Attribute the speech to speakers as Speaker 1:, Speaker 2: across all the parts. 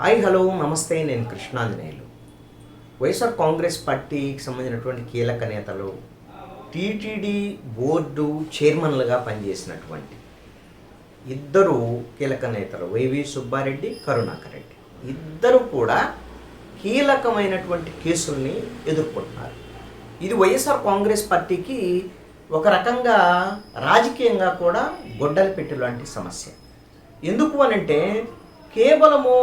Speaker 1: Hi hello నమస్తే నేను కృష్ణాంజనేయులు. వైఎస్ఆర్ కాంగ్రెస్ పార్టీకి సంబంధించినటువంటి కీలక నేతలు టీటీడీ బోర్డు చైర్మన్లుగా పనిచేసినటువంటి ఇద్దరు కీలక నేతలు వైవి సుబ్బారెడ్డి కరుణాకర్ రెడ్డి. ఇద్దరు కూడా కీలకమైనటువంటి కేసుల్ని ఎదుర్కొంటున్నారు. ఇది వైఎస్ఆర్ కాంగ్రెస్ పార్టీకి ఒక రకంగా రాజకీయంగా కూడా గొడ్డలు పెట్టు లాంటి సమస్య. ఎందుకు అనంటే కేవలము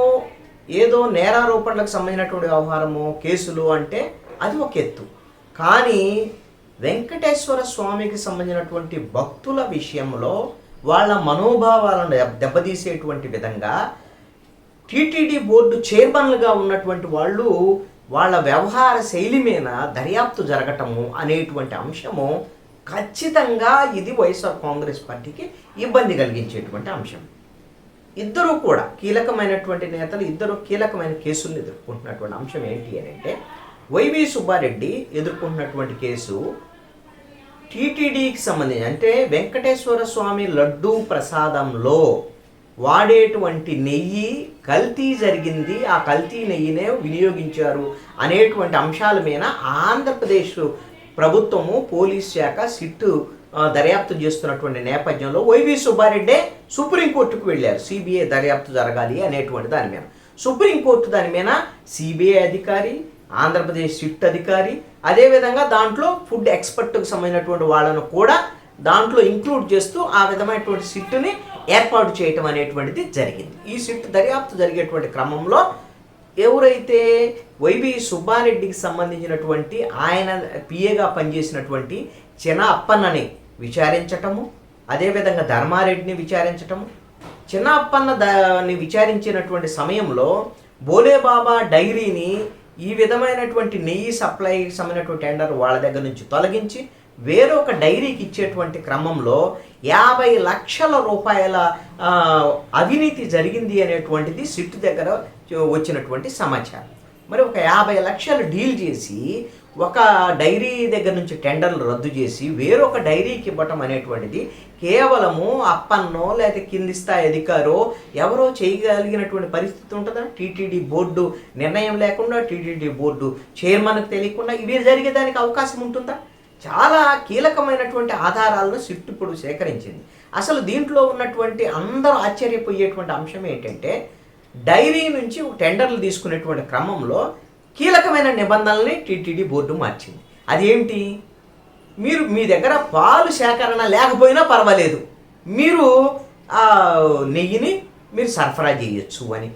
Speaker 1: ఏదో నేరారోపణలకు సంబంధించినటువంటి వ్యవహారము కేసులు అంటే అది ఒక ఎత్తు. కానీ వెంకటేశ్వర స్వామికి సంబంధించినటువంటి భక్తుల విషయంలో వాళ్ళ మనోభావాలను దెబ్బతీసేటువంటి విధంగా టీటీడీ బోర్డు చైర్మన్లుగా ఉన్నటువంటి వాళ్ళు వాళ్ళ వ్యవహార శైలి మీద దర్యాప్తు జరగటము అనేటువంటి అంశము ఖచ్చితంగా ఇది వైఎస్ఆర్ కాంగ్రెస్ పార్టీకి ఇబ్బంది కలిగించేటువంటి అంశం. ఇద్దరూ కూడా కీలకమైనటువంటి నేతలు ఇద్దరు కీలకమైన కేసులను ఎదుర్కొంటున్నటువంటి అంశం ఏంటి అని అంటే వైవి సుబ్బారెడ్డి ఎదుర్కొంటున్నటువంటి కేసు టీటీడీకి సంబంధించి అంటే వెంకటేశ్వర స్వామి లడ్డూ ప్రసాదంలో వాడేటువంటి నెయ్యి కల్తీ జరిగింది. ఆ కల్తీ నెయ్యినే వినియోగించారు అనేటువంటి అంశాల మీద ఆంధ్రప్రదేశ్ ప్రభుత్వము పోలీస్ శాఖ సిట్టు దర్యాప్తు చేస్తున్నటువంటి నేపథ్యంలో వైవి సుబ్బారెడ్డే సుప్రీంకోర్టుకు వెళ్ళారు. సిబిఐ దర్యాప్తు జరగాలి అనేటువంటి దాని మీద. సుప్రీంకోర్టు దాని మీద సిబిఐ అధికారి ఆంధ్రప్రదేశ్ సిట్ అధికారి అదేవిధంగా దాంట్లో ఫుడ్ ఎక్స్పర్ట్కి సంబంధించినటువంటి వాళ్ళను కూడా దాంట్లో ఇంక్లూడ్ చేస్తూ ఆ విధమైనటువంటి సిట్టుని ఏర్పాటు చేయటం అనేటువంటిది జరిగింది. ఈ సిట్ దర్యాప్తు జరిగేటువంటి క్రమంలో ఎవరైతే వైబి సుబ్బారెడ్డికి సంబంధించినటువంటి ఆయన పిఏగా పనిచేసినటువంటి చిన్న అప్పన్నని విచారించటము అదేవిధంగా ధర్మారెడ్డిని విచారించటము చిన్నప్పన్న దాన్ని విచారించినటువంటి సమయంలో బోలేబాబా డైరీని ఈ విధమైనటువంటి నెయ్యి సప్లైకి సంబంధించినటువంటి టెండర్ వాళ్ళ దగ్గర నుంచి తొలగించి వేరొక డైరీకి ఇచ్చేటువంటి క్రమంలో యాభై లక్షల రూపాయల అవినీతి జరిగింది అనేటువంటిది సిట్ దగ్గర వచ్చినటువంటి సమాచారం. మరి ఒక యాభై లక్షలు డీల్ చేసి ఒక డైరీ దగ్గర నుంచి టెండర్లు రద్దు చేసి వేరొక డైరీకి ఇవ్వటం అనేటువంటిది కేవలము అప్పన్నో లేదా కింది స్థాయి అధికారో ఎవరో చేయగలిగినటువంటి పరిస్థితి ఉంటుందా? టీటీడీ బోర్డు నిర్ణయం లేకుండా టీటీడీ బోర్డు చైర్మన్కి తెలియకుండా ఇవి జరిగేదానికి అవకాశం ఉంటుందా? చాలా కీలకమైనటువంటి ఆధారాలను సిట్ ఇప్పుడు సేకరించింది. అసలు దీంట్లో ఉన్నటువంటి అందరూ ఆశ్చర్యపోయేటువంటి అంశం ఏంటంటే డైరీ నుంచి టెండర్లు తీసుకునేటువంటి క్రమంలో కీలకమైన నిబంధనల్ని టీటీడీ బోర్డు మార్చింది. అదేంటి? మీరు మీ దగ్గర పాలు సేకరణ లేకపోయినా పర్వాలేదు. మీరు ఆ నెయ్యిని మీరు సరఫరా చేయొచ్చు అని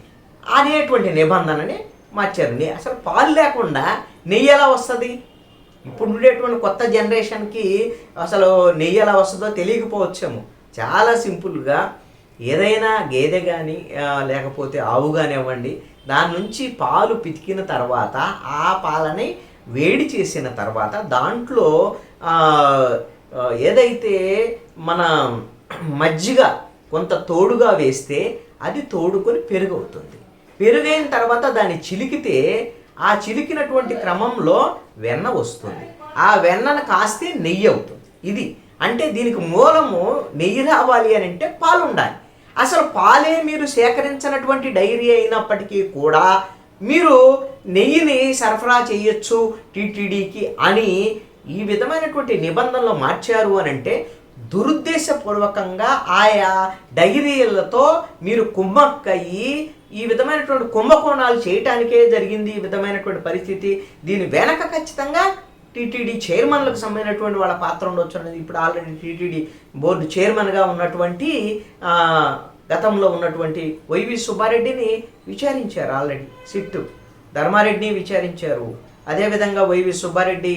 Speaker 1: అనేటువంటి నిబంధనని మార్చారు. అసలు పాలు లేకుండా నెయ్యి ఎలా వస్తుంది? ఇప్పుడు ఉండేటువంటి కొత్త జనరేషన్కి అసలు నెయ్యి ఎలా వస్తుందో తెలియకపోవచ్చేమో. చాలా సింపుల్గా ఏదైనా గేదె కానీ లేకపోతే ఆవు కానివ్వండి దాని నుంచి పాలు పితికిన తర్వాత ఆ పాలని వేడి చేసిన తర్వాత దాంట్లో ఏదైతే మన మజ్జిగ కొంత తోడుగా వేస్తే అది తోడుకొని పెరుగవుతుంది. పెరుగైన తర్వాత దాన్ని చిలికితే ఆ చిలికినటువంటి క్రమంలో వెన్న వస్తుంది. ఆ వెన్నను కాస్తే నెయ్యి అవుతుంది. ఇది అంటే దీనికి మూలము నెయ్యి రావాలి అని అంటే పాలు ఉండాలి అసలు పాలే మీరు సేకరించినటువంటి డైరీ అయినప్పటికీ కూడా మీరు నెయ్యిని సరఫరా చేయొచ్చు టీటీడీకి అని ఈ విధమైనటువంటి నిబంధనలు మార్చారు అని అంటే దురుద్దేశపూర్వకంగా ఆయా డైరీలతో మీరు కుమ్మక్కయ్యి ఈ విధమైనటువంటి కుంభకోణాలు చేయటానికే జరిగింది ఈ విధమైనటువంటి పరిస్థితి. దీని వెనక ఖచ్చితంగా టీటీడీ చైర్మన్లకు సంబంధించినటువంటి వాళ్ళ పాత్ర ఉండొచ్చు అనేది ఇప్పుడు ఆల్రెడీ టీటీడీ బోర్డు చైర్మన్గా ఉన్నటువంటి గతంలో ఉన్నటువంటి వైవి సుబ్బారెడ్డిని విచారించారు ఆల్రెడీ సిట్టు ధర్మారెడ్డిని విచారించారు. అదేవిధంగా వైవి సుబ్బారెడ్డి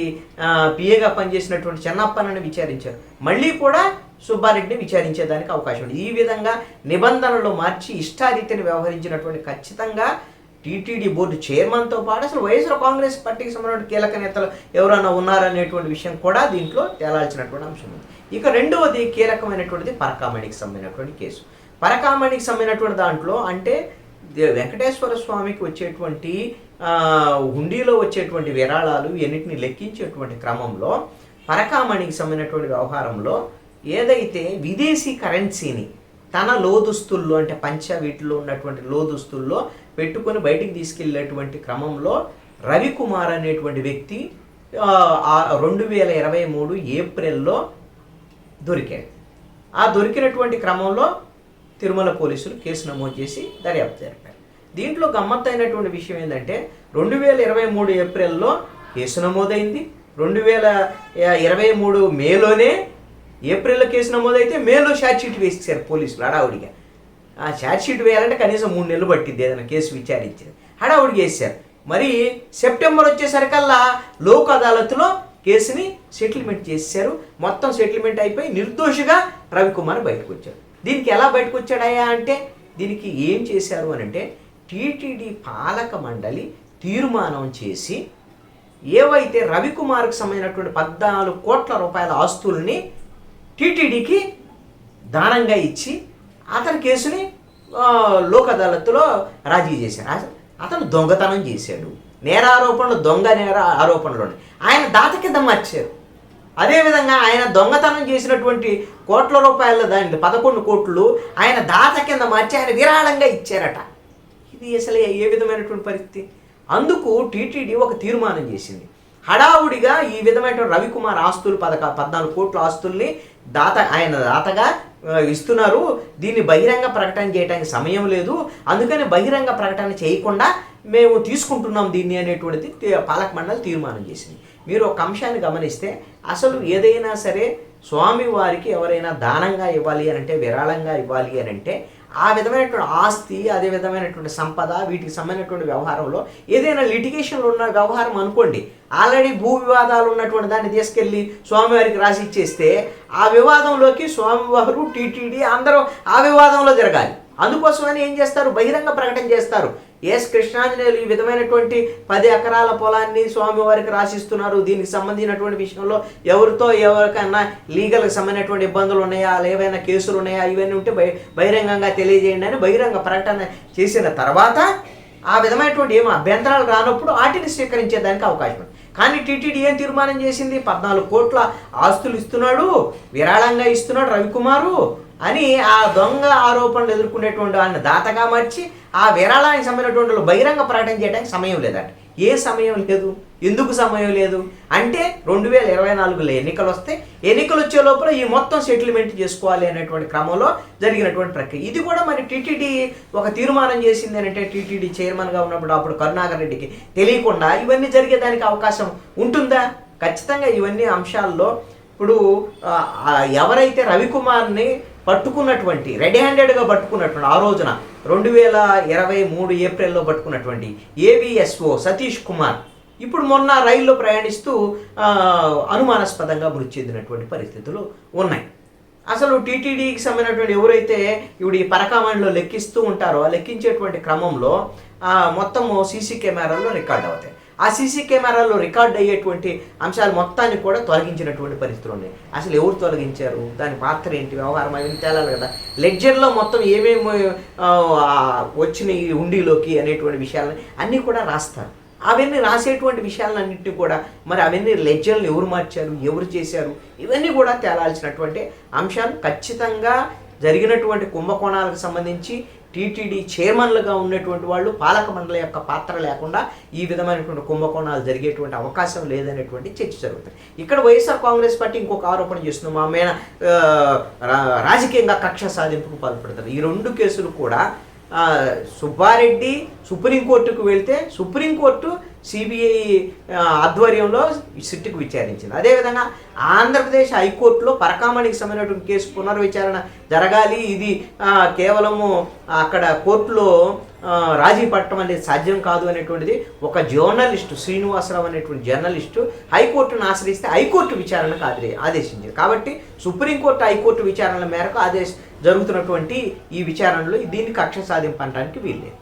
Speaker 1: పిఏగా పనిచేసినటువంటి చెన్నప్పనని విచారించారు. మళ్ళీ కూడా సుబ్బారెడ్డిని విచారించేదానికి అవకాశం ఉంది. ఈ విధంగా నిబంధనలు మార్చి ఇష్టారీతిని వ్యవహరించినటువంటి ఖచ్చితంగా టీటీడీ బోర్డు చైర్మన్తో పాటు అసలు వైఎస్ఆర్ కాంగ్రెస్ పార్టీకి సంబంధించిన కీలక నేతలు ఎవరైనా ఉన్నారనేటువంటి విషయం కూడా దీంట్లో తేలాల్సినటువంటి అంశం ఉంది. ఇక రెండవది కీలకమైనటువంటిది పరకామణికి సంబంధించినటువంటి కేసు. పరకామణికి సంబంధించినటువంటి దాంట్లో అంటే వెంకటేశ్వర స్వామికి వచ్చేటువంటి హుండీలో వచ్చేటువంటి విరాళాలు ఎన్నిటిని లెక్కించేటువంటి క్రమంలో పరకామణికి సంబంధించినటువంటి వ్యవహారంలో ఏదైతే విదేశీ కరెన్సీని తన లోదుస్తుల్లో అంటే పంచ వీటిలో ఉన్నటువంటి లోదుస్తుల్లో పెట్టుకొని బయటికి తీసుకెళ్ళేటువంటి క్రమంలో రవికుమార్ అనేటువంటి వ్యక్తి రెండు వేల ఇరవై మూడు ఏప్రిల్లో దొరికాడు. ఆ దొరికినటువంటి క్రమంలో తిరుమల పోలీసులు కేసు నమోదు చేసి దర్యాప్తు జరిపారు. దీంట్లో గమ్మత్తైనటువంటి విషయం ఏంటంటే రెండు వేల ఇరవై మూడు ఏప్రిల్లో కేసు నమోదైంది. రెండు వేల ఇరవై మూడు మేలోనే ఏప్రిల్లో కేసు నమోదైతే మేలో షార్ట్షీట్ వేసేసారు పోలీసులు హడావుడిగా. ఆ షార్ట్షీట్ వేయాలంటే కనీసం మూడు నెలలు పట్టింది ఏదైనా కేసు విచారించింది. హడావుడిగా వేసారు మరి సెప్టెంబర్ వచ్చేసరికల్లా లోక్ అదాలత్లో కేసుని సెటిల్మెంట్ చేశారు మొత్తం సెటిల్మెంట్ అయిపోయి నిర్దోషిగా రవికుమార్ బయటకు వచ్చారు దీనికి ఎలా బయటకు వచ్చాడయ్యా అంటే దీనికి ఏం చేశారు అని అంటే టీటీడీ పాలక మండలి తీర్మానం చేసి ఏవైతే రవికుమార్కి సంబంధించినటువంటి పద్నాలుగు కోట్ల రూపాయల ఆస్తుల్ని టీటీడీకి దానంగా ఇచ్చి అతని కేసుని లోక్ అదాలత్లో రాజీ చేశారు. అతను దొంగతనం చేశాడు. నేరారోపణలు దొంగ నేర ఆరోపణలు ఉన్నాయి. ఆయన దాత కింద మార్చారు. అదేవిధంగా ఆయన దొంగతనం చేసినటువంటి కోట్ల రూపాయల దాని పదకొండు కోట్లు ఆయన దాత కింద మార్చి ఆయన విరాళంగా ఇచ్చారట. ఇది అసలు ఏ విధమైనటువంటి పరిస్థితి? అందుకు టీటీడీ ఒక తీర్మానం చేసింది. హడావుడిగా ఈ విధమైన రవికుమార్ ఆస్తులు పదక పద్నాలుగు కోట్ల ఆస్తుల్ని దాత ఆయన దాతగా ఇస్తున్నారు. దీన్ని బహిరంగ ప్రకటన చేయడానికి సమయం లేదు. అందుకని బహిరంగ ప్రకటన చేయకుండా మేము తీసుకుంటున్నాం దీన్ని అనేటువంటిది పాలక మండలి తీర్మానం చేసింది. మీరు ఒక అంశాన్ని గమనిస్తే అసలు ఏదైనా సరే స్వామి వారికి ఎవరైనా దానంగా ఇవ్వాలి అని అంటే విరాళంగా ఇవ్వాలి అని అంటే ఆ విధమైనటువంటి ఆస్తి అదే విధమైనటువంటి సంపద వీటికి సంబంధించినటువంటి వ్యవహారంలో ఏదైనా లిటిగేషన్లో ఉన్న వ్యవహారం అనుకోండి. ఆల్రెడీ భూ వివాదాలు ఉన్నటువంటి దాన్ని తీసుకెళ్ళి స్వామివారికి రాసి ఇచ్చేస్తే ఆ వివాదంలోకి స్వామివారు టీటీడీ అందరూ ఆ వివాదంలో జరగాలి. అందుకోసమని ఏం చేస్తారు? బహిరంగ ప్రకటన చేస్తారు. ఎస్ కృష్ణాంజనేయులు ఈ విధమైనటువంటి పది ఎకరాల పొలాన్ని స్వామివారికి రాసిస్తున్నారు. దీనికి సంబంధించినటువంటి విషయంలో ఎవరితో ఎవరికైనా లీగల్కి సంబంధించినటువంటి ఇబ్బందులు ఉన్నాయా? ఏవైనా కేసులు ఉన్నాయా? ఇవన్నీ ఉంటే బహి బహిరంగంగా తెలియజేయండి అని బహిరంగ ప్రకటన చేసిన తర్వాత ఆ విధమైనటువంటి ఏమో అభ్యంతరాలు రానప్పుడు వాటిని స్వీకరించేదానికి అవకాశం ఉంది. కానీ టీటీడీ ఏం తీర్మానం చేసింది? పద్నాలుగు కోట్ల ఆస్తులు ఇస్తున్నాడు. విరాళంగా ఇస్తున్నాడు రవికుమారు. అని ఆ దొంగ ఆరోపణలు ఎదుర్కొనేటువంటి ఆయన దాతగా మార్చి ఆ విరాళానికి సంబంధించినటువంటి వాళ్ళు బహిరంగ ప్రకటన చేయడానికి సమయం లేదట. ఏ సమయం లేదు? ఎందుకు సమయం లేదు? అంటే రెండు వేల ఇరవై నాలుగులో ఎన్నికలు వస్తే ఎన్నికలు వచ్చే లోపల ఈ మొత్తం సెటిల్మెంట్ చేసుకోవాలి అనేటువంటి క్రమంలో జరిగినటువంటి ప్రక్రియ. ఇది కూడా మరి టీటీడీ ఒక తీర్మానం చేసింది అంటే టీటీడీ చైర్మన్గా ఉన్నప్పుడు అప్పుడు కరుణాకర్ రెడ్డికి తెలియకుండా ఇవన్నీ జరిగేదానికి అవకాశం ఉంటుందా? ఖచ్చితంగా ఇవన్నీ అంశాల్లో ఇప్పుడు ఎవరైతే రవికుమార్ని పట్టుకున్నటువంటి రెడీ హ్యాండెడ్గా పట్టుకున్నటువంటి ఆ రోజున రెండు వేల ఇరవై మూడు ఏప్రిల్లో పట్టుకున్నటువంటి ఏబిఎస్ఓ సతీష్ కుమార్ ఇప్పుడు మొన్న రైల్లో ప్రయాణిస్తూ అనుమానాస్పదంగా మృతి చెందినటువంటి పరిస్థితులు ఉన్నాయి. అసలు టీటీడీకి సంబంధించినటువంటి ఎవరైతే ఇప్పుడు ఈ పరకామణిలో లెక్కిస్తూ ఉంటారో ఆ లెక్కించేటువంటి క్రమంలో మొత్తము సీసీ కెమెరాల్లో రికార్డ్ అవుతాయి. ఆ సీసీ కెమెరాలో రికార్డ్ అయ్యేటువంటి అంశాలు మొత్తాన్ని కూడా తొలగించినటువంటి పరిస్థితులు ఉన్నాయి. అసలు ఎవరు తొలగించారు? దాని పాత్ర ఏంటి? వ్యవహారం అవన్నీ తేలాలి కదా. లెడ్జర్లో మొత్తం ఏమేమి వచ్చినాయి ఈ హుండీలోకి అనేటువంటి విషయాలని అన్నీ కూడా రాస్తారు. అవన్నీ రాసేటువంటి విషయాలన్నింటినీ కూడా మరి అవన్నీ లెడ్జర్లు ఎవరు మార్చారు? ఎవరు చేశారు? ఇవన్నీ కూడా తేలాల్సినటువంటి అంశాలు ఖచ్చితంగా జరిగినటువంటి కుంభకోణాలకు సంబంధించి టీటీడీ చైర్మన్లుగా ఉన్నటువంటి వాళ్ళు పాలక మండలి యొక్క పాత్ర లేకుండా ఈ విధమైనటువంటి కుంభకోణాలు జరిగేటువంటి అవకాశం లేదనేటువంటి చర్చ జరుగుతుంది. ఇక్కడ వైఎస్ఆర్ కాంగ్రెస్ పార్టీ ఇంకొక ఆరోపణ చేస్తుంది. మా మీద రా- రాజకీయంగా కక్ష సాధింపుకు పాల్పడతారు. ఈ రెండు కేసులు కూడా సుబ్బారెడ్డి సుప్రీంకోర్టుకు వెళ్తే సుప్రీంకోర్టు సిబిఐ ఆధ్వర్యంలో సిట్టుకు విచారించింది. అదేవిధంగా ఆంధ్రప్రదేశ్ హైకోర్టులో పరకామణికి సంబంధించినటువంటి కేసు పునర్విచారణ జరగాలి ఇది కేవలము అక్కడ కోర్టులో రాజీ పట్టడం అనేది సాధ్యం కాదు అనేటువంటిది ఒక జర్నలిస్టు శ్రీనివాసరావు అనేటువంటి జర్నలిస్టు హైకోర్టును ఆశ్రయిస్తే హైకోర్టు విచారణకు ఆదే ఆదేశించింది. కాబట్టి సుప్రీంకోర్టు హైకోర్టు విచారణల మేరకు ఆదేశ జరుగుతున్నటువంటి ఈ విచారణలో దీన్ని కక్ష సాధింపడానికి వీల్లేదు.